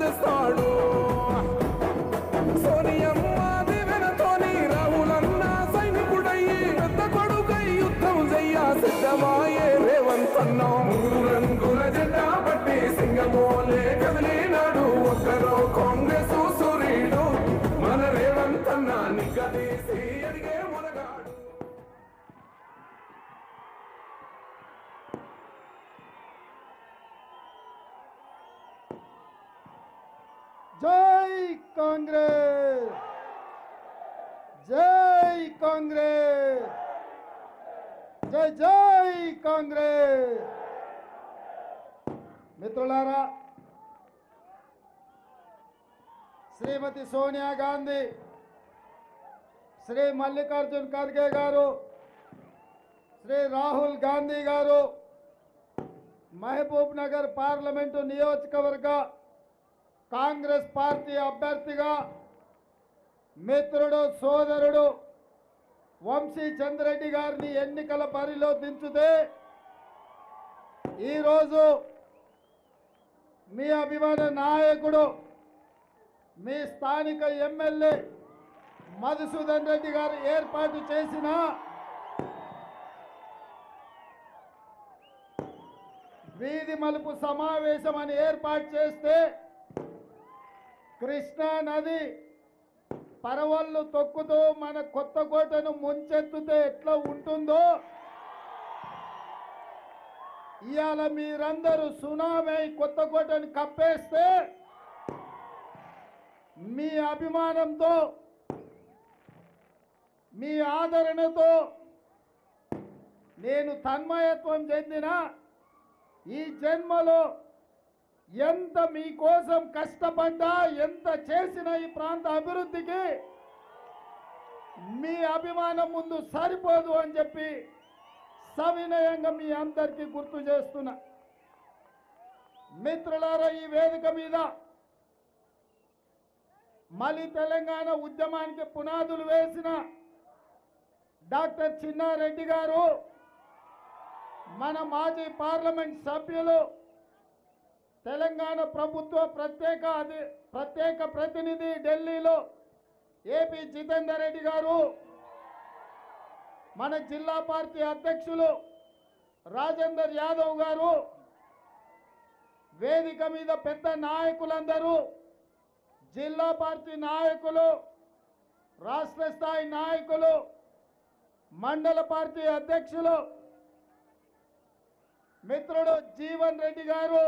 తెస్తాడు జై కాంగ్రెస్ జై కాంగ్రెస్ జై జై కాంగ్రెస్ మిత్రులారా శ్రీమతి సోనియా గాంధీ శ్రీ మల్లికార్జున్ ఖర్గే గారు శ్రీ రాహుల్ గాంధీ గారు మహబూబ్ నగర్ పార్లమెంటు నియోజకవర్గ కాంగ్రెస్ పార్టీ అభ్యర్థిగా మిత్రుడు సోదరుడు వంశీ చంద్రెడ్డి గారిని ఎన్నికల బరిలో దించుతే ఈరోజు మీ అభిమాన నాయకుడు మీ స్థానిక ఎమ్మెల్యే మధుసూదన్ రెడ్డి గారు ఏర్పాటు చేసిన వీధి మలుపు సమావేశం అని ఏర్పాటు చేస్తే కృష్ణా నది పరవళ్ళు తొక్కుతూ మన కొత్త కోటను ముంచెత్తుతే ఎట్లా ఉంటుందో? ఇవాళ మీరందరూ సునామీ కొత్త కోటను కప్పేస్తే మీ అభిమానంతో మీ ఆదరణతో నేను తన్మయత్వం చెందిన ఈ జన్మలో ఎంత మీకోసం కష్టపడ్డా ఎంత చేసిన ఈ ప్రాంత అభివృద్ధికి మీ అభిమానం ముందు సరిపోదు అని చెప్పి సవినయంగా మీ అందరికీ గుర్తు చేస్తున్నా. మిత్రులారా ఈ వేదిక మీద మళ్ళీ తెలంగాణ ఉద్యమానికి పునాదులు వేసిన డాక్టర్ చిన్నారెడ్డి గారు మన మాజీ పార్లమెంట్ సభ్యులు తెలంగాణ ప్రభుత్వ ప్రత్యేక అధి ప్రత్యేక ప్రతినిధి ఢిల్లీలో ఏపీ జితేందర్ రెడ్డి గారు మన జిల్లా పార్టీ అధ్యక్షులు రాజేందర్ యాదవ్ గారు వేదిక మీద పెద్ద నాయకులందరూ జిల్లా పార్టీ నాయకులు రాష్ట్ర స్థాయి నాయకులు మండల పార్టీ అధ్యక్షులు మిత్రుడు జీవన్ రెడ్డి గారు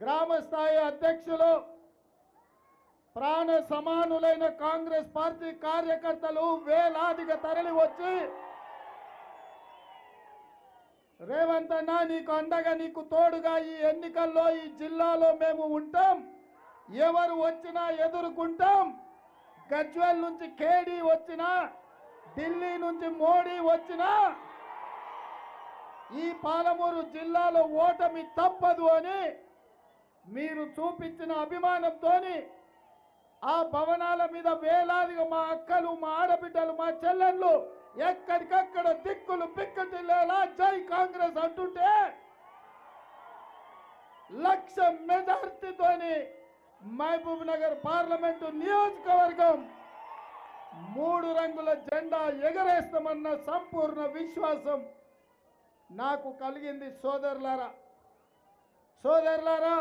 గ్రామ స్థాయి అధ్యక్షులు ప్రాణ సమానులైన కాంగ్రెస్ పార్టీ కార్యకర్తలు వేలాదిగా తరలి వచ్చి రేవంత్ అన్న నీకు అండగా నీకు తోడుగా ఈ ఎన్నికల్లో ఈ జిల్లాలో మేము ఉంటాం. ఎవరు వచ్చినా ఎదుర్కొంటాం. గజ్వెల్ నుంచి కేడీ వచ్చినా ఢిల్లీ నుంచి మోడీ వచ్చినా ఈ పాలమూరు జిల్లాలో ఓటమి తప్పదు అని మీరు చూపించిన అభిమానంతోని ఆ భవనాల మీద వేలాదిగా మా అక్కలు మా ఆడబిడ్డలు మా చెల్లెళ్ళు ఎక్కడికక్కడ దిక్కులు పిక్కటిల్లేలా జై కాంగ్రెస్ అంటుంటే లక్ష మెజార్టీతోని మహబూబ్ నగర్ పార్లమెంటు నియోజకవర్గం మూడు రంగుల జెండా ఎగరేస్తామన్న సంపూర్ణ విశ్వాసం నాకు కలిగింది సోదరులారా. సోదరులారా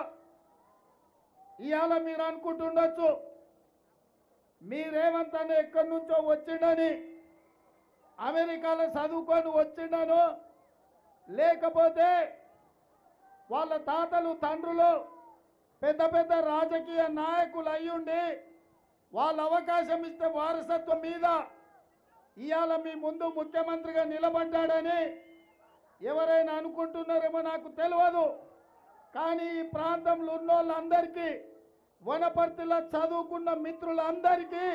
ఇవాళ మీరు అనుకుంటుండొచ్చు మీరేమంతనే ఎక్కడి నుంచో వచ్చిండని అమెరికాలో చదువుకొని వచ్చిండను. లేకపోతే వాళ్ళ తాతలు తండ్రులు పెద్ద పెద్ద రాజకీయ నాయకులు అయ్యుండి వాళ్ళ అవకాశం ఇస్తే వారసత్వం మీద ఇవాళ మీ ముందు ముఖ్యమంత్రిగా నిలబడ్డాడని ఎవరైనా అనుకుంటున్నారేమో నాకు తెలియదు. కానీ ఈ ప్రాంతంలో ఉన్న వాళ్ళందరికీ వనపర్తిలో చదువుకున్న మిత్రులందరికీ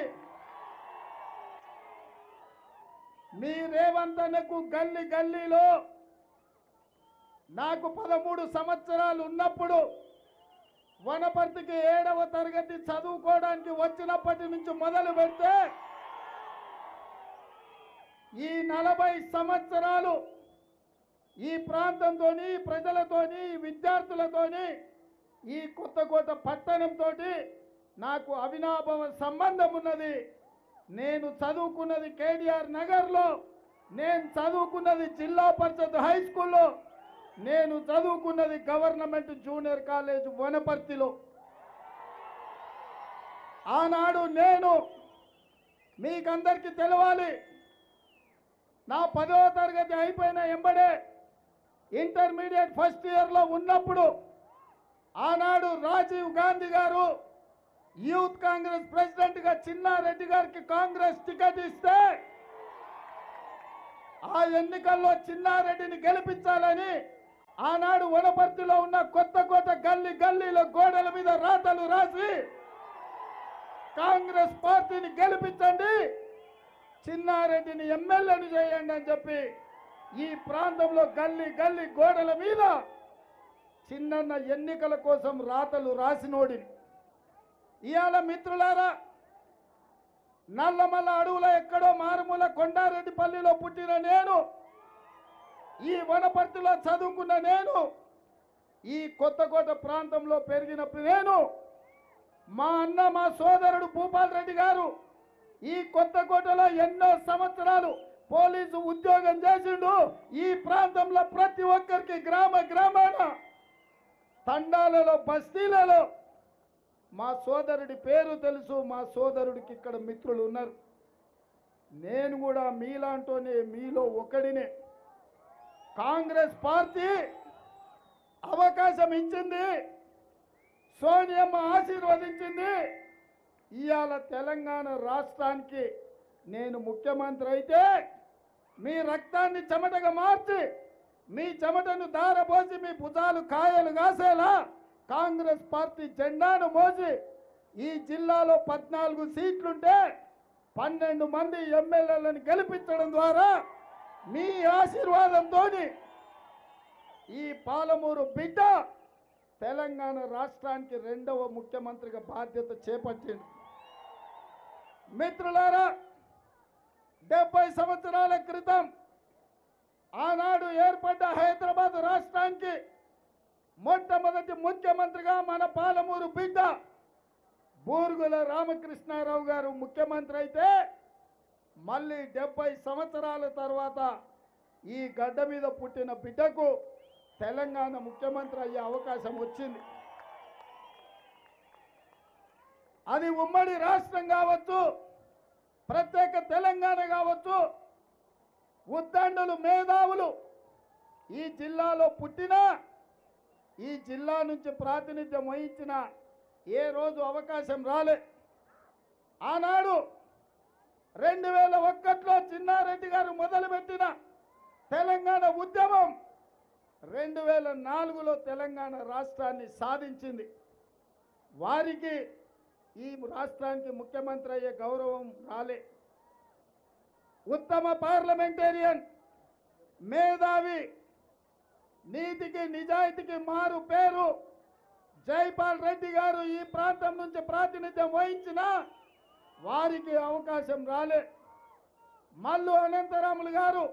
మీ రేవంతనకు గల్లి గల్లీలో నాకు పదమూడు సంవత్సరాలు ఉన్నప్పుడు వనపర్తికి ఏడవ తరగతి చదువుకోవడానికి వచ్చినప్పటి నుంచి మొదలు పెడితే ఈ నలభై సంవత్సరాలు ఈ ప్రాంతంతోని ప్రజలతోని విద్యార్థులతోని ఈ కొత్త కొత్త పట్టణంతో నాకు అవినాభవ సంబంధం ఉన్నది నేను చదువుకున్నది కేడిఆర్ నగర్లో నేను చదువుకున్నది జిల్లా పరిషత్ హై స్కూల్లో నేను చదువుకున్నది గవర్నమెంట్ జూనియర్ కాలేజ్ వనపర్తిలో. ఆనాడు నేను మీకందరికీ తెలవాలి. నా పదవ తరగతి అయిపోయిన ఎంబడే ఇంటర్మీడియట్ ఫస్ట్ ఇయర్లో ఉన్నప్పుడు ఆనాడు రాజీవ్ గాంధీ గారు యూత్ కాంగ్రెస్ ప్రెసిడెంట్గా చిన్నారెడ్డి గారికి కాంగ్రెస్ టికెట్ ఇస్తే ఆ ఎన్నికల్లో చిన్నారెడ్డిని గెలిపించాలని ఆనాడు వనపర్తిలో ఉన్న కొత్త కొత్త గల్లీ గల్లీలో గోడల మీద రాతలు రాసి కాంగ్రెస్ పార్టీని గెలిపించండి చిన్నారెడ్డిని ఎమ్మెల్యేని చేయండి అని చెప్పి ఈ ప్రాంతంలో గల్లీ గల్లీ గోడల మీద చిన్న ఎన్నికల కోసం రాతలు రాసినోడిని ఇవాళ మిత్రులారా నల్లమల్ల అడవుల ఎక్కడో మారుమూల కొండారెడ్డిపల్లిలో పుట్టిన నేను ఈ వనపర్తిలో చదువుకున్న నేను ఈ కొత్తకోట ప్రాంతంలో పెరిగినప్పుడు నేను మా అన్న మా సోదరుడు భూపాల్ రెడ్డి గారు ఈ కొత్తకోటలో ఎన్నో సంవత్సరాలు పోలీసు ఉద్యోగం చేసిండు ఈ ప్రాంతంలో ప్రతి ఒక్కరికి గ్రామ గ్రామాన తండాలలో బస్తీలలో. మా సోదరుడి పేరు తెలుసు మా సోదరుడికి ఇక్కడ మిత్రులు ఉన్నారు. నేను కూడా మీలాంటోనే మీలో ఒకడినే. కాంగ్రెస్ పార్టీ అవకాశం ఇచ్చింది సోనియమ్మ ఆశీర్వదించింది. ఇవాళ తెలంగాణ రాష్ట్రానికి నేను ముఖ్యమంత్రి అయితే మీ రక్తాన్ని చెమటగా మార్చి మీ చెమటను దారపోసి మీ భుజాలు కాయలు కాసేలా కాంగ్రెస్ పార్టీ జెండాను మోసి ఈ జిల్లాలో పద్నాలుగు సీట్లుంటే పన్నెండు మంది ఎమ్మెల్యేలను గెలిపించడం ద్వారా మీ ఆశీర్వాదంతో ఈ పాలమూరు బిడ్డ తెలంగాణ రాష్ట్రానికి రెండవ ముఖ్యమంత్రిగా బాధ్యత చేపట్టింది మిత్రులారా డెబ్బై సంవత్సరాల క్రితం ఆనాడు ఏర్పడ్డ హైదరాబాద్ రాష్ట్రానికి మొట్టమొదటి ముఖ్యమంత్రిగా మన పాలమూరు బిడ్డ బూరుగుల రామకృష్ణారావు గారు ముఖ్యమంత్రి అయితే మళ్ళీ డెబ్బై సంవత్సరాల తర్వాత ఈ గడ్డ మీద పుట్టిన బిడ్డకు తెలంగాణ ముఖ్యమంత్రి అయ్యే అవకాశం వచ్చింది. అది ఉమ్మడి రాష్ట్రం కావచ్చు ప్రత్యేక తెలంగాణ కావచ్చు. ఉద్దండులు మేధావులు ఈ జిల్లాలో పుట్టినా ఈ జిల్లా నుంచి ప్రాతినిధ్యం వహించిన ఏ రోజు అవకాశం రాలే. ఆనాడు రెండు వేల ఒక్కట్లో చిన్నారెడ్డి గారు మొదలుపెట్టిన తెలంగాణ ఉద్యమం రెండు వేల నాలుగులో తెలంగాణ రాష్ట్రాన్ని సాధించింది. వారికి ఈ రాష్ట్రానికి ముఖ్యమంత్రి అయ్యే గౌరవం రాలే. ఉత్తమ పార్లమెంటేరియన్ మేధావి నీతికి నిజాయితీకి మారు పేరు జైపాల్ రెడ్డి గారు ఈ ప్రాంతం నుంచి ప్రాతినిధ్యం వహించిన వారికి అవకాశం రాలే. మల్లు అనంతరాములు గారు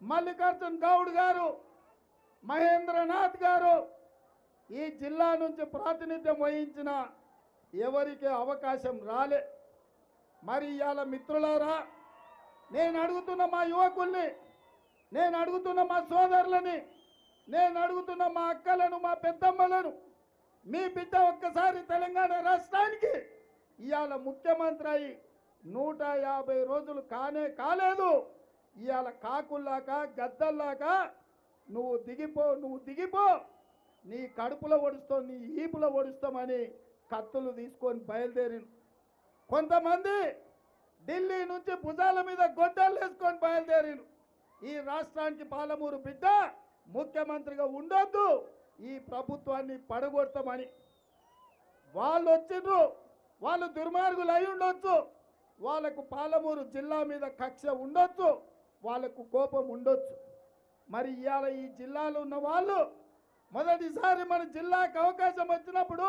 మల్లికార్జున్ గౌడ్ గారు మహేంద్రనాథ్ గారు ఈ జిల్లా నుంచి ప్రాతినిధ్యం వహించిన ఎవరికి అవకాశం రాలే. మరి ఇవాళ మిత్రులారా నేను అడుగుతున్న మా యువకుల్ని నేను అడుగుతున్న మా సోదరులని నేను అడుగుతున్న మా అక్కలను మా పెద్దమ్మలను మీ బిడ్డ ఒక్కసారి తెలంగాణ రాష్ట్రానికి ఇవాళ ముఖ్యమంత్రి అయి నూట యాభై రోజులు కానే కాలేదు. ఇవాళ కాకుల్లాగా గద్దల్లాగా నువ్వు దిగిపో నువ్వు దిగిపో నీ కడుపులో ఒడుస్తావు నీ ఈపులో ఒడుస్తామని కత్తులు తీసుకొని బయలుదేరి కొంతమంది ఢిల్లీ నుంచి భుజాల మీద గొడ్డలు వేసుకొని బయలుదేరిను ఈ రాష్ట్రానికి పాలమూరు బిడ్డ ముఖ్యమంత్రిగా ఉండొద్దు ఈ ప్రభుత్వాన్ని పడగొడతామని. వాళ్ళు వచ్చిండ్రు వాళ్ళు దుర్మార్గులు అయి ఉండొచ్చు. వాళ్ళకు పాలమూరు జిల్లా మీద కక్ష ఉండొచ్చు వాళ్ళకు కోపం ఉండొచ్చు. మరి ఇవాళ ఈ జిల్లాలో ఉన్న వాళ్ళు మొదటిసారి మన జిల్లాకు అవకాశం వచ్చినప్పుడు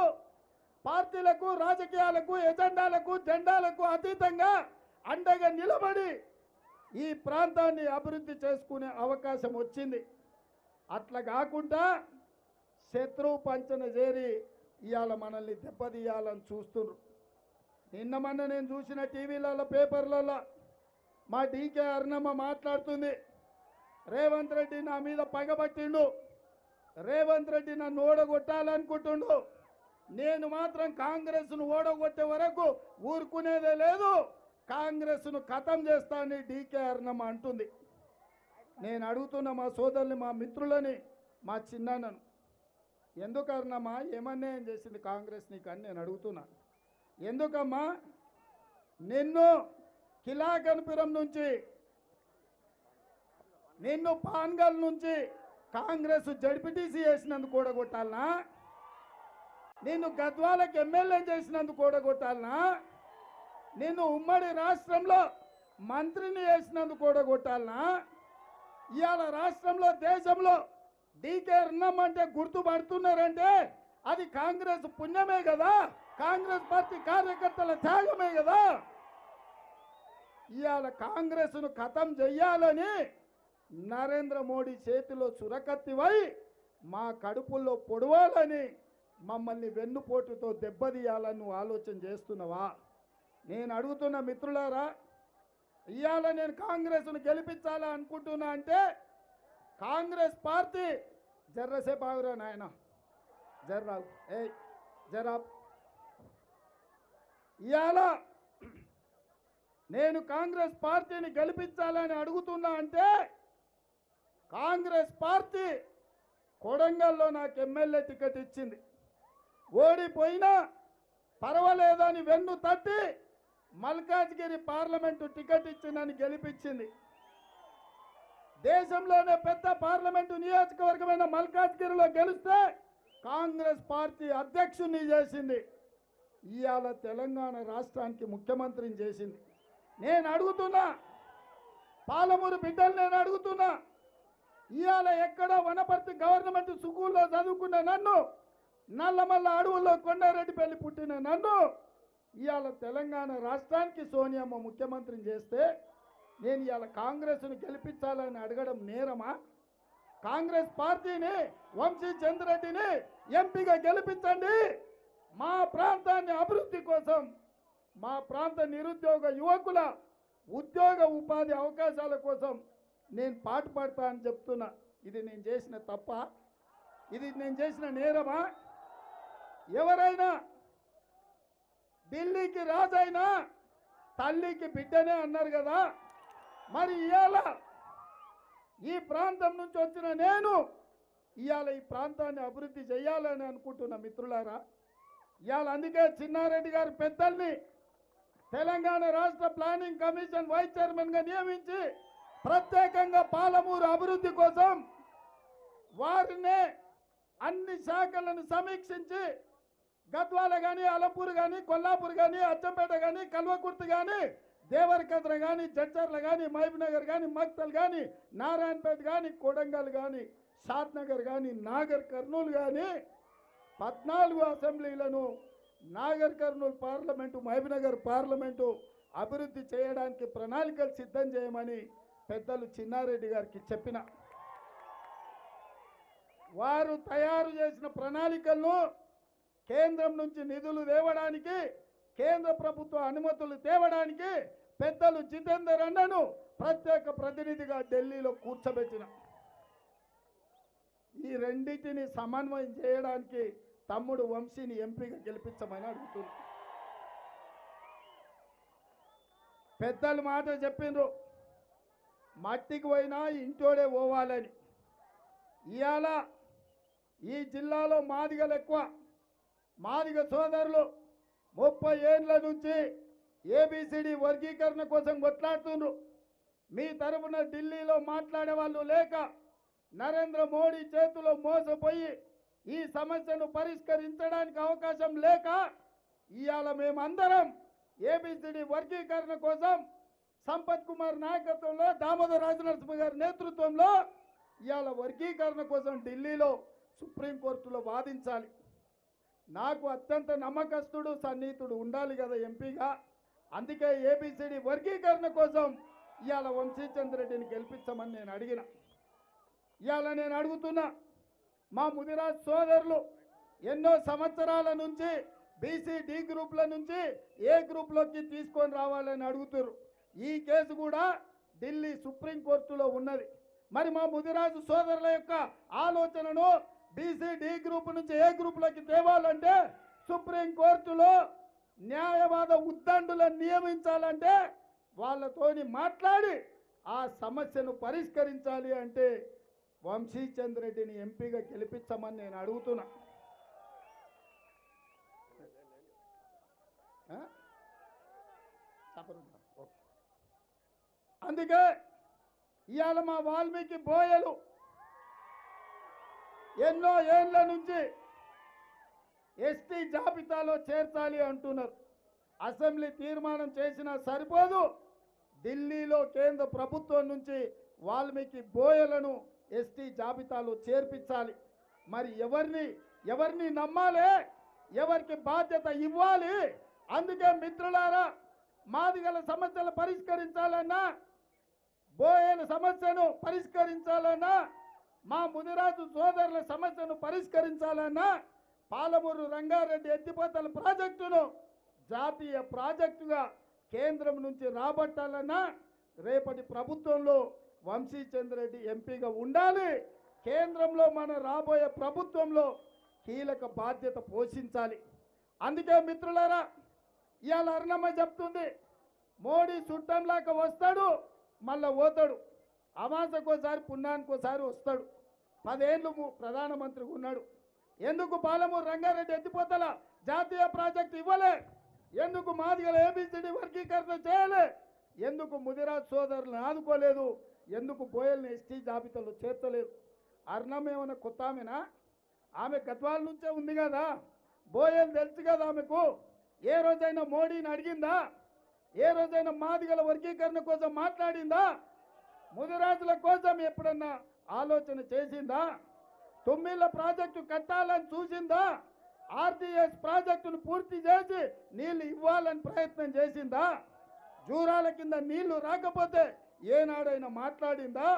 పార్టీలకు రాజకీయాలకు ఎజెండాలకు జెండాలకు అతీతంగా అండగా నిలబడి ఈ ప్రాంతాన్ని అభివృద్ధి చేసుకునే అవకాశం వచ్చింది. అట్లా కాకుండా శత్రువు పంచన చేరి ఇవాళ మనల్ని దెబ్బతీయాలని చూస్తున్నారు నిన్న మొన్న నేను చూసిన టీవీలలో పేపర్లలో మా డీకే అరుణమ్మ మాట్లాడుతుంది. రేవంత్ రెడ్డి నా మీద పగబట్టిండు రేవంత్ రెడ్డి నన్ను ఓడగొట్టాలనుకుంటుండు. నేను మాత్రం కాంగ్రెస్ను ఓడగొట్టే వరకు ఊరుకునేదే లేదు. కాంగ్రెస్ను ఖతం చేస్తానని డీకే అర్ణమ్మ అంటుంది. నేను అడుగుతున్న మా సోదరుని మా మిత్రులని మా చిన్నాన్నను ఎందుకు అర్ణమ్మా ఏమన్యాయం చేసింది కాంగ్రెస్ నీకు అని నేను అడుగుతున్నా. ఎందుకమ్మా నిన్ను కిలాకనపురం నుంచి నిన్ను పాన్గల్ నుంచి కాంగ్రెస్ జడ్పీటీసీ వేసినందుకు కూడా కొట్టాలనా నిన్ను గద్వాలకు ఎమ్మెల్యే చేసినందుకు కూడా నిన్ను ఉమ్మడి రాష్ట్రంలో మంత్రిని చేసినందుకు కూడా ఇవాళ రాష్ట్రంలో దేశంలో డీకే అంటే గుర్తుపడుతున్నారంటే అది కాంగ్రెస్ పుణ్యమే కదా? కాంగ్రెస్ పార్టీ కార్యకర్తల త్యాగమే కదా? ఇవాళ కాంగ్రెస్ను ఖతం చెయ్యాలని నరేంద్ర మోడీ చేతిలో చురకత్తివై మా కడుపుల్లో పొడవాలని మమ్మల్ని వెన్నుపోటుతో దెబ్బతీయాలని నువ్వు ఆలోచన చేస్తున్నావా? నేను అడుగుతున్న మిత్రులారా ఇవాళ నేను కాంగ్రెస్ను గెలిపించాలా అనుకుంటున్నా అంటే కాంగ్రెస్ పార్టీ జర్రసేపు ఆగురా నాయన. జర్రా ఏ జరా ఇవాళ నేను కాంగ్రెస్ పార్టీని గెలిపించాలని అడుగుతున్నా అంటే కాంగ్రెస్ పార్టీ కొడంగల్లో నాకు ఎమ్మెల్యే టికెట్ ఇచ్చింది. ఓడిపోయినా పర్వాలేదని వెన్ను తట్టి మల్కాజ్గిరి పార్లమెంటు టికెట్ ఇచ్చి నన్ను గెలిపించింది. దేశంలోనే పెద్ద పార్లమెంటు నియోజకవర్గమైన మల్కాజ్గిరిలో గెలిస్తే కాంగ్రెస్ పార్టీ అధ్యక్షుడిని చేసింది. ఇవాళ తెలంగాణ రాష్ట్రానికి ముఖ్యమంత్రిని చేసింది. నేను అడుగుతున్నా పాలమూరు బిడ్డలు నేను అడుగుతున్నా ఇవాళ ఎక్కడ వనపర్తి గవర్నమెంట్ స్కూల్లో చదువుకున్న నన్ను నల్లమల్ల అడవుల్లో కొండారెడ్డిపల్లి పుట్టిన నన్ను ఇవాళ తెలంగాణ రాష్ట్రానికి సోనియమ్మ ముఖ్యమంత్రిని చేస్తే నేను ఇవాళ కాంగ్రెస్ను గెలిపించాలని అడగడం నేరమా? కాంగ్రెస్ పార్టీని వంశీ చంద్రెడ్డిని ఎంపీగా గెలిపించండి. మా ప్రాంతాన్ని అభివృద్ధి కోసం మా ప్రాంత నిరుద్యోగ యువకుల ఉద్యోగ ఉపాధి అవకాశాల కోసం నేను పాటు పడతా అని చెప్తున్నా. ఇది నేను చేసిన తప్ప ఇది నేను చేసిన నేరమా? ఎవరైనా ఢిల్లీకి రాజైనా తల్లికి బిడ్డనే అన్నారు కదా. మరి ఇవాళ ఈ ప్రాంతం నుంచి వచ్చిన నేను ఇవాళ ఈ ప్రాంతాన్ని అభివృద్ధి చేయాలని అనుకుంటున్న మిత్రులారా. ఇవాళ అందుకే చిన్నారెడ్డి గారి పెద్దల్ని తెలంగాణ రాష్ట్ర ప్లానింగ్ కమిషన్ వైస్ చైర్మన్గా నియమించి ప్రత్యేకంగా పాలమూరు అభివృద్ధి కోసం వారినే అన్ని శాఖలను సమీక్షించి గద్వాల కానీ అలంపూర్ కానీ కొల్లాపూర్ కానీ అచ్చంపేట కానీ కల్వకుర్తి కానీ దేవరకద్ర కానీ జడ్చర్ల కానీ మహబూబ్నగర్ కానీ మక్తల్ కానీ నారాయణపేట కానీ కొడంగల్ కానీ షాద్నగర్ కానీ నాగర్ కర్నూలు కానీ పద్నాలుగు అసెంబ్లీలను నాగర్ కర్నూలు పార్లమెంటు మహబూబ్నగర్ పార్లమెంటు అభివృద్ధి చేయడానికి ప్రణాళికలు సిద్ధం చేయమని పెద్దలు చిన్నారెడ్డి గారికి చెప్పిన. వారు తయారు చేసిన ప్రణాళికలను కేంద్రం నుంచి నిధులు తేవడానికి కేంద్ర ప్రభుత్వ అనుమతులు తేవడానికి పెద్దలు జితేందర్ అన్నను ప్రత్యేక ప్రతినిధిగా ఢిల్లీలో కూర్చోబెట్టిన. ఈ రెండింటిని సమన్వయం చేయడానికి తమ్ముడు వంశీని ఎంపీగా గెలిపించమని అడుగుతున్నా. పెద్దలు మాట చెప్పిండ్రు మట్టికి పోయినా ఇంటోడే పోవాలని. ఇవాళ ఈ జిల్లాలో మాదిగలు ఎక్కువ. మాదిగ సోదరులు ముప్పై ఏండ్ల నుంచి ఏబిసిడి వర్గీకరణ కోసం కొట్లాడుతుండ్రు. మీ తరపున ఢిల్లీలో మాట్లాడే వాళ్ళు లేక నరేంద్ర మోడీ చేతిలో మోసపోయి ఈ సమస్యను పరిష్కరించడానికి అవకాశం లేక ఇవాళ మేమందరం ఏబిసిడి వర్గీకరణ కోసం సంపత్ కుమార్ నాయకత్వంలో దామోదర్ రాజనరసింహ గారి నేతృత్వంలో ఇవాళ వర్గీకరణ కోసం ఢిల్లీలో సుప్రీంకోర్టులో వాదించాలి. నాకు అత్యంత నమ్మకస్తుడు సన్నిహితుడు ఉండాలి కదా ఎంపీగా. అందుకే ఏబిసిడి వర్గీకరణ కోసం ఇవాళ వంశీచంద్రెడ్డిని గెలిపించమని నేను అడిగిన. ఇవాళ నేను అడుగుతున్నా మా ముదిరాజ్ సోదరులు ఎన్నో సంవత్సరాల నుంచి బీసీ డి గ్రూప్ల నుంచి ఏ గ్రూప్లోకి తీసుకొని రావాలని అడుగుతున్నారు ఈ కేసు కూడా ఢిల్లీ సుప్రీంకోర్టులో ఉన్నది. మరి మా ముదిరాజు సోదరుల యొక్క ఆలోచనను బీసీ డి గ్రూప్ నుంచి ఏ గ్రూప్లోకి తేవాలంటే సుప్రీంకోర్టులో న్యాయవాద ఉద్దండులను నియమించాలంటే వాళ్ళతోని మాట్లాడి ఆ సమస్యను పరిష్కరించాలి అంటే వంశీచంద్ర రెడ్డిని ఎంపీగా గెలిపించమని నేను అడుగుతున్నా. అందుకే ఇవాళ మా వాల్మీకి బోయలు ఎన్నో ఏళ్ళ నుంచి ఎస్టీ జాబితాలో చేర్చాలి అంటున్నారు. అసెంబ్లీ తీర్మానం చేసినా సరిపోదు. ఢిల్లీలో కేంద్ర ప్రభుత్వం నుంచి వాల్మీకి బోయలను ఎస్టీ జాబితాలో చేర్పించాలి. మరి ఎవరిని ఎవరిని నమ్మాలి? ఎవరికి బాధ్యత ఇవ్వాలి? అందుకే మిత్రులారా మాదిగల సమస్యలు పరిష్కరించాలన్నా బోయేల సమస్యను పరిష్కరించాలన్నా మా ముదిరాజు సోదరుల సమస్యను పరిష్కరించాలన్నా పాలమూరు రంగారెడ్డి ఎత్తిపోతల ప్రాజెక్టును జాతీయ ప్రాజెక్టుగా కేంద్రం నుంచి రాబట్టాలన్నా రేపటి ప్రభుత్వంలో వంశీచంద్రెడ్డి ఎంపీగా ఉండాలి. కేంద్రంలో మన రాబోయే ప్రభుత్వంలో కీలక బాధ్యత పోషించాలి. అందుకే మిత్రులారా ఇవాళ అరుణమ్మ చెప్తుంది మోడీ చుట్టంలాక వస్తాడు మళ్ళా పోతాడు. అమాసకోసారి పుణ్యానికోసారి వస్తాడు. పదేళ్ళు ము- ప్రధానమంత్రిగా ఉన్నాడు. ఎందుకు పాలమూరు రంగారెడ్డి ఎత్తిపోతల? జాతీయ ప్రాజెక్ట్ ఇవ్వలే. ఎందుకు మాదిగల ఏబిసిడి వర్గీకరణ చేయలే? ఎందుకు ముదిరాజ్ సోదరులను ఆదుకోలేదు? ఎందుకు బోయల్ని ఎస్టీ జాబితాలో చేర్చలేదు? అర్ణం ఏమైనా కొత్త ఆమెనా? ఆమె గద్వాల నుంచే ఉంది కదా. బోయలు తెలుసు కదా ఆమెకు. ఏ రోజైనా మోడీని అడిగిందా? ఏ రోజైనా మాదిగల వర్గీకరణ కోసం మాట్లాడిందా? ముదిరాజుల కోసం ఎప్పుడన్నా ఆలోచన చేసిందా? తొమ్మిళ్ళ ప్రాజెక్టు కట్టాలని చూసిందా? ఆర్టీఎస్ ప్రాజెక్టును పూర్తి చేసి నీళ్ళు ఇవ్వాలని ప్రయత్నం చేసిందా? జూరాల కింద నీళ్ళు రాకపోతే ఏనాడైనా మాట్లాడిందా?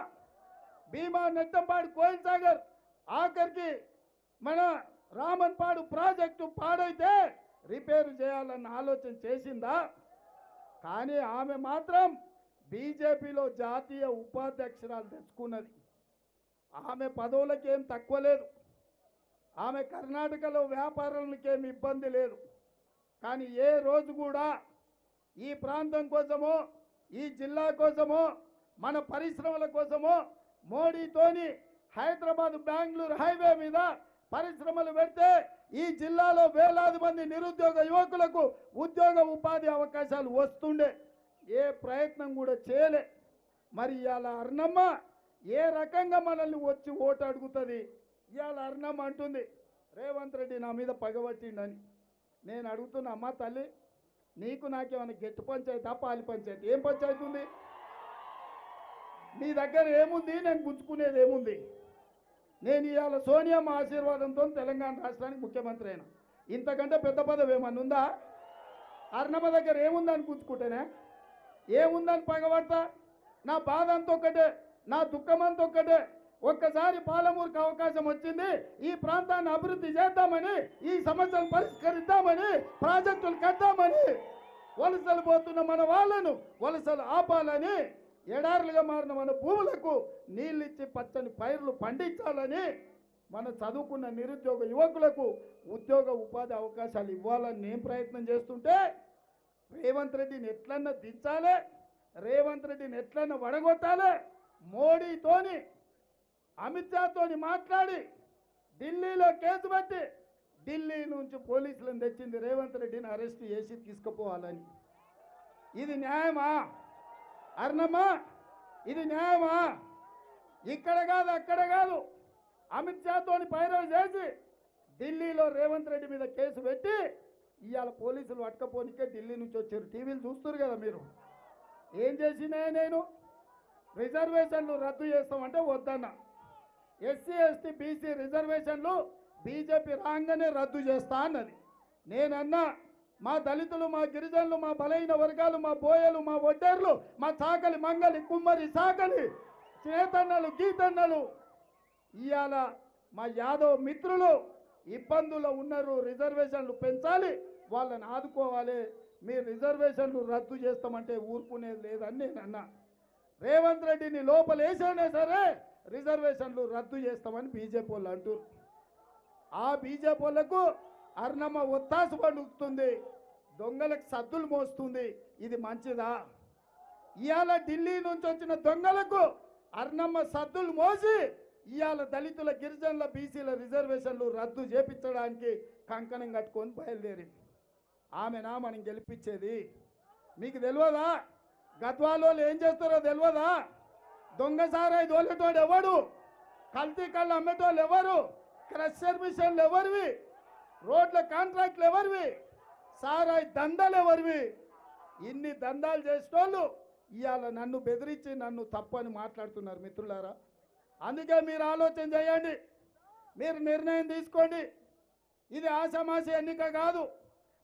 భీమా నెట్టంపాడు కోయిల్ సాగర్ ఆఖరికి మన రామన్పాడు ప్రాజెక్టు పాడైతే రిపేరు చేయాలన్న ఆలోచన చేసిందా? కానీ ఆమె మాత్రం బీజేపీలో జాతీయ ఉపాధ్యక్షురాలు తెచ్చుకున్నది. ఆమె పదవులకి ఏం తక్కువ లేదు. ఆమె కర్ణాటకలో వ్యాపారులకేం ఇబ్బంది లేదు. కానీ ఏ రోజు కూడా ఈ ప్రాంతం కోసమో ఈ జిల్లా కోసమో మన పరిశ్రమల కోసమో మోడీతోని హైదరాబాద్ బెంగళూరు హైవే మీద పరిశ్రమలు పెడితే ఈ జిల్లాలో వేలాది మంది నిరుద్యోగ యువకులకు ఉద్యోగ ఉపాధి అవకాశాలు వస్తుండే. ఏ ప్రయత్నం కూడా చేయలే. మరి ఇవాళ అర్ణమ్మ ఏ రకంగా మనల్ని వచ్చి ఓటు అడుగుతుంది? ఇవాళ అర్ణమ్మ అంటుంది రేవంత్ రెడ్డి నా మీద పగబట్టిండని నేను అడుగుతున్నా అమ్మ తల్లి నీకు నాకేమైనా గెట్టు పంచాయతీ పాలి పంచాయతీ? ఏం పంచాయతీ ఉంది? నీ దగ్గర ఏముంది? నేను గుంజుకునేది ఏముంది? నేను ఇవాళ సోనియా ఆశీర్వాదంతో తెలంగాణ రాష్ట్రానికి ముఖ్యమంత్రి అయినా. ఇంతకంటే పెద్ద పదవి ఏమన్నా ఉందా? అర్ణమ్మ దగ్గర ఏముందని గుంజుకుంటేనే ఏముందని పగబడతా? నా బాధ అంత ఒక్కటే నా దుఃఖం అంత ఒక్కటే ఒక్కసారి పాలమూరుకు అవకాశం వచ్చింది. ఈ ప్రాంతాన్ని అభివృద్ధి చేద్దామని ఈ సమస్యలు పరిష్కరిద్దామని ప్రాజెక్టులు కట్టామని వలసలు పోతున్న మన వాళ్ళను వలసలు ఆపాలని ఎడారులుగా మారిన మన భూములకు నీళ్ళిచ్చి పచ్చని పైర్లు పండించాలని మన చదువుకున్న నిరుద్యోగ యువకులకు ఉద్యోగ ఉపాధి అవకాశాలు ఇవ్వాలని నేను ప్రయత్నం చేస్తుంటే రేవంత్ రెడ్డిని ఎట్లన్నా దించాలే రేవంత్ రెడ్డిని ఎట్లన్నా వడగొట్టాలే మోడీతోని అమిత్ షాతోని మాట్లాడి ఢిల్లీలో కేసు పెట్టి ఢిల్లీ నుంచి పోలీసులను తెచ్చింది రేవంత్ రెడ్డిని అరెస్ట్ చేసి తీసుకుపోవాలని. ఇది న్యాయమా? అర్ణమ్మా ఇది న్యాయమా? ఇక్కడ కాదు అక్కడ కాదు. అమిత్ షాతోని పైరవ్ చేసి ఢిల్లీలో రేవంత్ రెడ్డి మీద కేసు పెట్టి ఇవాళ పోలీసులు పట్టకపోనికే ఢిల్లీ నుంచి వచ్చారు. టీవీలు చూస్తారు కదా మీరు. ఏం చేసినా నేను? రిజర్వేషన్లు రద్దు చేస్తామంటే వద్దన్నా. ఎస్సీ ఎస్టీ బీసీ రిజర్వేషన్లు బీజేపీ రాగానే రద్దు చేస్తా అన్నది. నేనన్నా మా దళితులు మా గిరిజనులు మా బలైన వర్గాలు మా బోయలు మా ఒడ్డర్లు మా చాకలి మంగలి కుమ్మరి సాకలి చేతన్నలు గీతన్నలు ఇవాళ మా యాదవ్ మిత్రులు ఇబ్బందుల్లో ఉన్నారు. రిజర్వేషన్లు పెంచాలి. వాళ్ళని ఆదుకోవాలి. మీ రిజర్వేషన్లు రద్దు చేస్తామంటే ఊరుకునేది లేదని నేను అన్నా. రేవంత్ రెడ్డిని లోపల సరే రిజర్వేషన్లు రద్దు చేస్తామని బీజేపీ వాళ్ళు అంటారు ఆ బీజేపీ వాళ్ళకు అర్ణమ్మ ఒత్తాసు పలుకుతుంది. దొంగలకు సద్దులు మోస్తుంది. ఇది మంచిదా? ఇవాళ ఢిల్లీ నుంచి వచ్చిన దొంగలకు అర్ణమ్మ సద్దులు మోసి ఇవాళ దళితుల గిరిజనుల బీసీల రిజర్వేషన్లు రద్దు చేపించడానికి కంకణం కట్టుకొని బయలుదేరింది. ఆమెనా మనం గెలిపించేది. మీకు తెలియదా గద్వాలో ఏం చేస్తారో తెలియదా దొంగసారాయి దోలేటోడు ఎవడు? కల్తీ కళ్ళు అమ్మేటోళ్ళు ఎవరు? క్రషర్ మిషన్లు ఎవరివి? రోడ్ల కాంట్రాక్ట్లు ఎవరివి? సారాయి దందాలు ఎవరివి? ఇన్ని దందాలు చేసేటోళ్ళు ఇవాళ నన్ను బెదిరించి నన్ను తప్పని మాట్లాడుతున్నారు మిత్రులారా. అందుకే మీరు ఆలోచన చేయండి. మీరు నిర్ణయం తీసుకోండి. ఇది ఆషామాషి ఎన్నిక కాదు.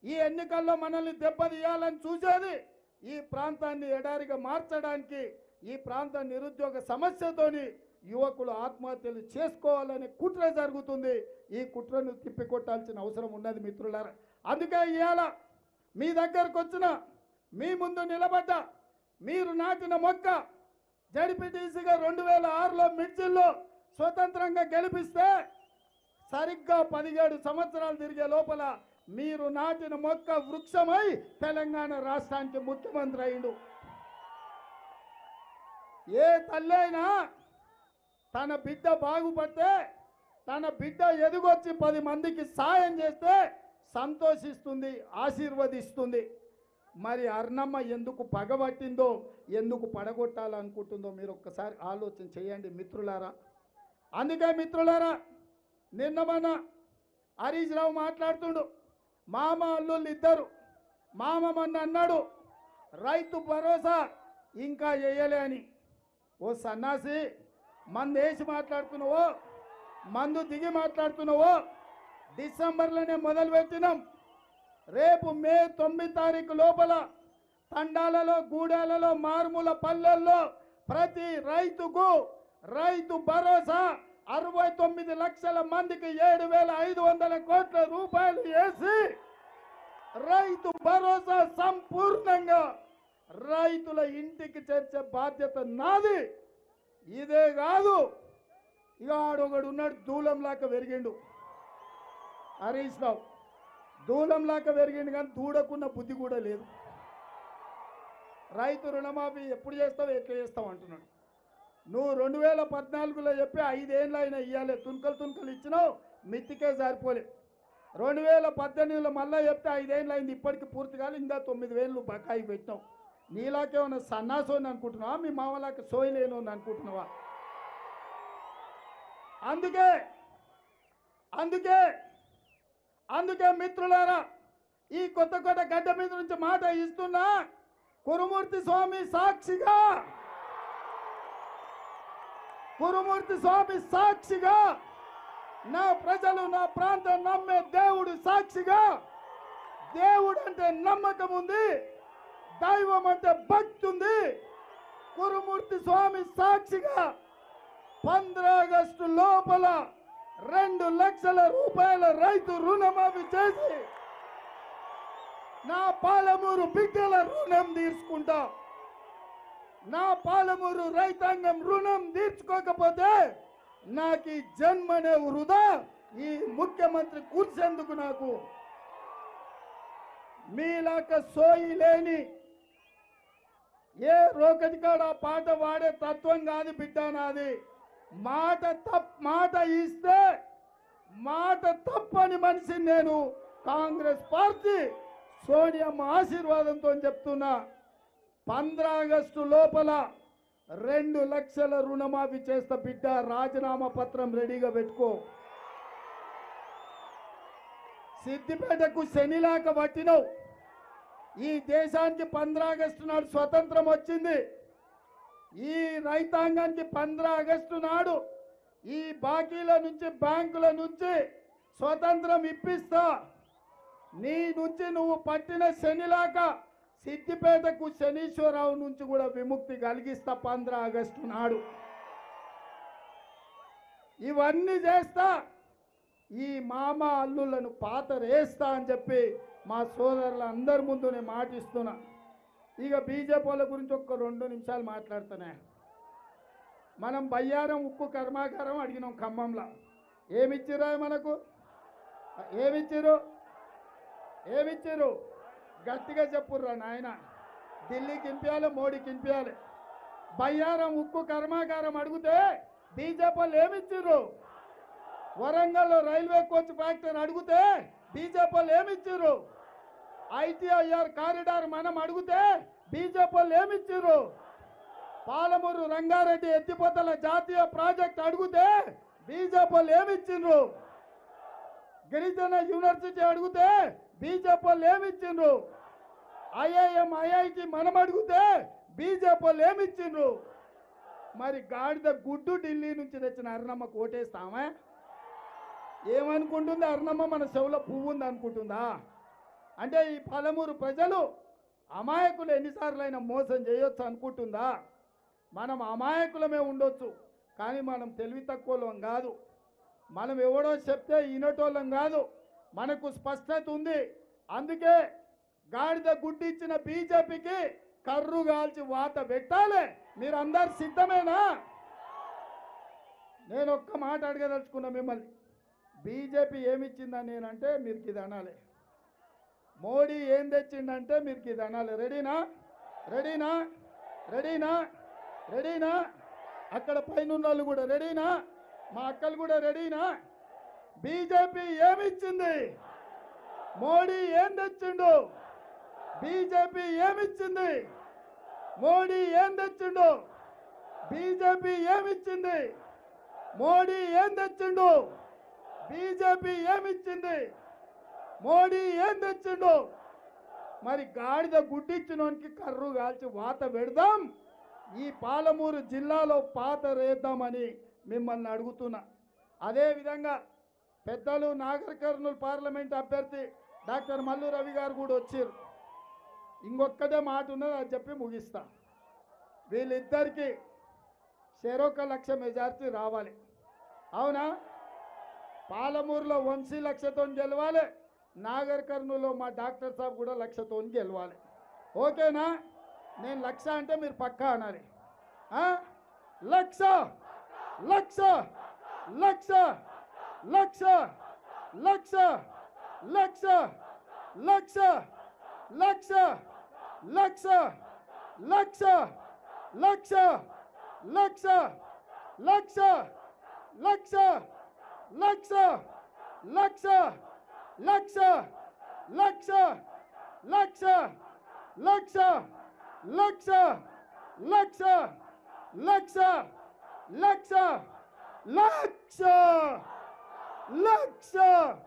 ఈ ఎన్నికల్లో మనల్ని దెబ్బతీయాలని చూసేది ఈ ప్రాంతాన్ని ఎడారిగా మార్చడానికి ఈ ప్రాంత నిరుద్యోగ సమస్యతోని యువకులు ఆత్మహత్యలు చేసుకోవాలనే కుట్ర జరుగుతుంది. ఈ కుట్రను తిప్పికొట్టాల్సిన అవసరం ఉన్నది మిత్రులారా. అందుకే ఇవాళ మీ దగ్గరకు వచ్చిన మీ ముందు నిలబడ్డ మీరు నాటిన మొక్క జడిపిటీసీగా రెండు వేల ఆరులో మిర్చిల్లో స్వతంత్రంగా గెలిపిస్తే సరిగ్గా పదిహేడు సంవత్సరాలు తిరిగే లోపల మీరు నాటిన మొక్క వృక్షమై తెలంగాణ రాష్ట్రానికి ముఖ్యమంత్రి అయిండు. ఏ తల్లైనా తన బిడ్డ బాగుపడితే తన బిడ్డ ఎదుగొచ్చి పది మందికి సాయం చేస్తే సంతోషిస్తుంది ఆశీర్వదిస్తుంది. మరి అర్ణమ్మ ఎందుకు పగబట్టిందో ఎందుకు పడగొట్టాలనుకుంటుందో మీరు ఒక్కసారి ఆలోచన చేయండి మిత్రులారా. అందుకే మిత్రులారా నిన్న మన హరీష్ రావు మాట్లాడుతుండు. మామ అల్లుళ్ళు ఇద్దరు మామ మొన్న అన్నాడు రైతు భరోసా ఇంకా చేయలే అని. ఓ సన్నాసి మందు వేసి మాట్లాడుతున్నావో మందు దిగి మాట్లాడుతున్నావో డిసెంబర్లోనే మొదలు పెట్టినాం. రేపు మే తొమ్మిది తారీఖు లోపల తండాలలో గూడాలలో మారుమూల పల్లెల్లో ప్రతి రైతుకు రైతు భరోసా అరవై తొమ్మిది లక్షల మందికి ఏడు వేల ఐదు వందల కోట్ల రూపాయలు వేసి రైతు భరోసా సంపూర్ణంగా రైతుల ఇంటికి చేర్చే బాధ్యత నాది. ఇదే కాదు ఇక ఆడొకడు ఉన్నాడు దూలంలాక పెరిగిండు. హరీష్ రావు దూలంలాక పెరిగిండు కానీ దూడకున్న బుద్ధి కూడా లేదు. రైతు రుణమాఫీ ఎప్పుడు చేస్తావు ఎట్లా చేస్తావు అంటున్నాడు. నువ్వు రెండు వేల పద్నాలుగులో చెప్పి ఐదేళ్ళు అయినా ఇవ్వాలి తునకలు తునకలు ఇచ్చినావు మిత్తికే సరిపోలే. రెండు వేల పద్దెనిమిదిలో మళ్ళీ చెప్తే ఐదేళ్ళు అయింది ఇప్పటికి పూర్తి కాదు ఇంకా తొమ్మిది వేలు బకాయి పెట్టినావు. నీలాకేమన్నా సన్నాసోని అనుకుంటున్నావా? మీ మామలాకి సోయలేను అనుకుంటున్నావా? అందుకే అందుకే అందుకే మిత్రులారా ఈ కొత్త కొత్త గడ్డ మీద నుంచి మాట ఇస్తున్నా కురుమూర్తి స్వామి సాక్షిగా. కురుమూర్తి స్వామి సాక్షిగా నా ప్రజలు నా ప్రాంతం నమ్మే దేవుడు సాక్షిగా దేవుడు అంటే నమ్మకం ఉంది దైవం అంటే భక్తి ఉంది. కురుమూర్తి స్వామి సాక్షిగా పంద్రాగస్టు లోపల రెండు లక్షల రూపాయల రైతు రుణమాఫీ చేసి నా పాలమూరు బిడ్డల రుణం తీసుకుంటా నా పాలమూరు రైతాంగం రుణం తీర్చుకోకపోతే నాకు ఈ జన్మనే వృధా ఈ ముఖ్యమంత్రి కూర్చేందుకు నాకు మీలాక సోయి లేని ఏ రోకటి కాడ పాట వాడే తత్వం కాదు బిడ్డ నాది. మాట తప్ మాట ఇస్తే మాట తప్పని మనిషిని నేను కాంగ్రెస్ పార్టీ సోనియమ్మ ఆశీర్వాదంతో చెప్తున్నా. ఆగస్టు లోపల రెండు లక్షల రుణమాఫీ చేస్తా బిడ్డ రాజీనామా పత్రం రెడీగా పెట్టుకో. సిద్దిపేటకు శనిలాక పట్టినవు. ఈ దేశానికి పంద్ర ఆగస్టు నాడు స్వతంత్రం వచ్చింది. ఈ రైతాంగానికి పంద్ర ఆగస్టు నాడు ఈ బాకీల నుంచి బ్యాంకుల నుంచి స్వతంత్రం ఇప్పిస్తా. నీ నుంచి నువ్వు పట్టిన శనిలాక సిద్దిపేటకు శనీశ్వరరావు నుంచి కూడా విముక్తి కలిగిస్తా పంద్ర ఆగస్టు నాడు. ఇవన్నీ చేస్తా ఈ మామ అల్లులను పాతరేస్తా అని చెప్పి మా సోదరుల అందరి ముందు నేను మాటిస్తున్నా. ఇక బీజేపీ వాళ్ళ గురించి ఒక్క రెండు నిమిషాలు మాట్లాడుతున్నా. మనం బయ్యారం ఉక్కు కర్మాగారం అడిగినాం ఖమ్మంలో. ఏమిచ్చిరా మనకు? ఏమిచ్చిరు ఏమిచ్చిరు గట్టిగా చెప్పుర్రా నాయన. ఢిల్లీకి ఇంపియాలి మోడీకి ఇంపియాలి బయ్యారం ఉక్కు కర్మాగారం అడిగితే బీజేపీ వాళ్ళు ఏమిచ్చిర్రు? వరంగల్లో రైల్వే కోచ్ ఫ్యాక్టరీ అడిగితే బీజేపీ వాళ్ళు ఏమిచ్చిర్రు? ఐటీఐఆర్ కారిడార్ మనం అడిగితే బీజేపీ వాళ్ళు ఏమిచ్చిర్రు? పాలమూరు రంగారెడ్డి ఎత్తిపోతల జాతీయ ప్రాజెక్ట్ అడిగితే బీజేపీ వాళ్ళు ఏమిచ్చిండ్రు గిరిజన యూనివర్సిటీ అడిగితే బీజేపీ వాళ్ళు ఏమిచ్చిండ్రు ఐఐఎం ఐఐటి మనం అడిగితే బీజేపీ వాళ్ళు ఏమిచ్చిండ్రు మరి గాడిద గుడ్డు ఢిల్లీ నుంచి తెచ్చిన అరుణమ్మకు ఓటేస్తామే? ఏమనుకుంటుంది అరుణమ్మ? మన చెవులో పువ్వు ఉంది అనుకుంటుందా? అంటే ఈ పలమూరు ప్రజలు అమాయకులు ఎన్నిసార్లైనా మోసం చేయొచ్చు అనుకుంటుందా? మనం అమాయకులమే ఉండొచ్చు కానీ మనం తెలివి తక్కువలం కాదు. మనం ఎవడో చెప్తే ఈనటోళ్ళం కాదు. మనకు స్పష్టత ఉంది. అందుకే గాడిద గుడ్డిచ్చిన బీజేపీకి కర్రు కాల్చి వాత పెట్టాలి. మీరు అందరు సిద్ధమేనా? నేను ఒక్క మాట అడగదలుచుకున్నా మిమ్మల్ని. బీజేపీ ఏమిచ్చిందని నేనంటే మీరు ఇది అనాలి. మోడీ ఏం తెచ్చిండంటే మీరు ఇది అనాలి. రెడీనా? రెడీనా? రెడీనా? రెడీనా? అక్కడ పైన వాళ్ళు కూడా రెడీనా? మా అక్కలు కూడా రెడీనా? బీజేపీ ఏమిచ్చింది? మోడీ ఏం తెచ్చిండు? బీజేపీ ఏమిచ్చింది? మోడీ ఏం తెచ్చిండు? బీజేపీ ఏమిచ్చింది? మోడీ ఏం తెచ్చిండు? బీజేపీ ఏమిచ్చింది? మోడీ ఏం తెచ్చిండు? మరి గాడిద గుడ్డిచ్చినోనికి కర్రు కాల్చి వాత పెడదాం? ఈ పాలమూరు జిల్లాలో పాత రేద్దామని మిమ్మల్ని అడుగుతున్నా. అదేవిధంగా పెద్దలు నాగర్ కర్నూలు పార్లమెంట్ అభ్యర్థి డాక్టర్ మల్లు రవి గారు కూడా వచ్చారు. ఇంకొక్కటే మాట ఉన్నది అది చెప్పి ముగిస్తా. వీళ్ళిద్దరికి చెరొక లక్ష మెజార్టీ రావాలి. అవునా? పాలమూరులో వంశీ లక్షతో గెలవాలి నాగర్ కర్నూలులో మా డాక్టర్ సాబ్ కూడా లక్షతో గెలవాలి. ఓకేనా? నేను లక్ష అంటే మీరు పక్కా అనాలి. లక్ష! లక్ష! లక్ష! లక్ష! లక్ష! లక్ష! లక్ష! Lexa! Lexa! Lexa! Lexa! Lexa! Lexa! Lexa! Lexa! Lexa! Lexa! Lexa! Lexa! Lexa! Lexa! Lexa! Lexa! Lexa! Lexa! Lexa!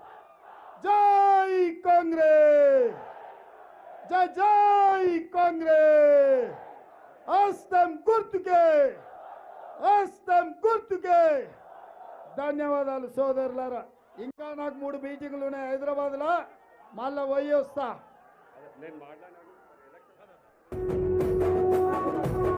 Jai Congress! జై జై కాంగ్రెస్! అస్తం గుర్తుకే! అస్తం గుర్తుకే! ధన్యవాదాలు సోదరులారా. ఇంకా నాకు మూడు మీటింగ్లు ఉన్నాయి. హైదరాబాద్లో మళ్ళా పోయి వస్తా. నేను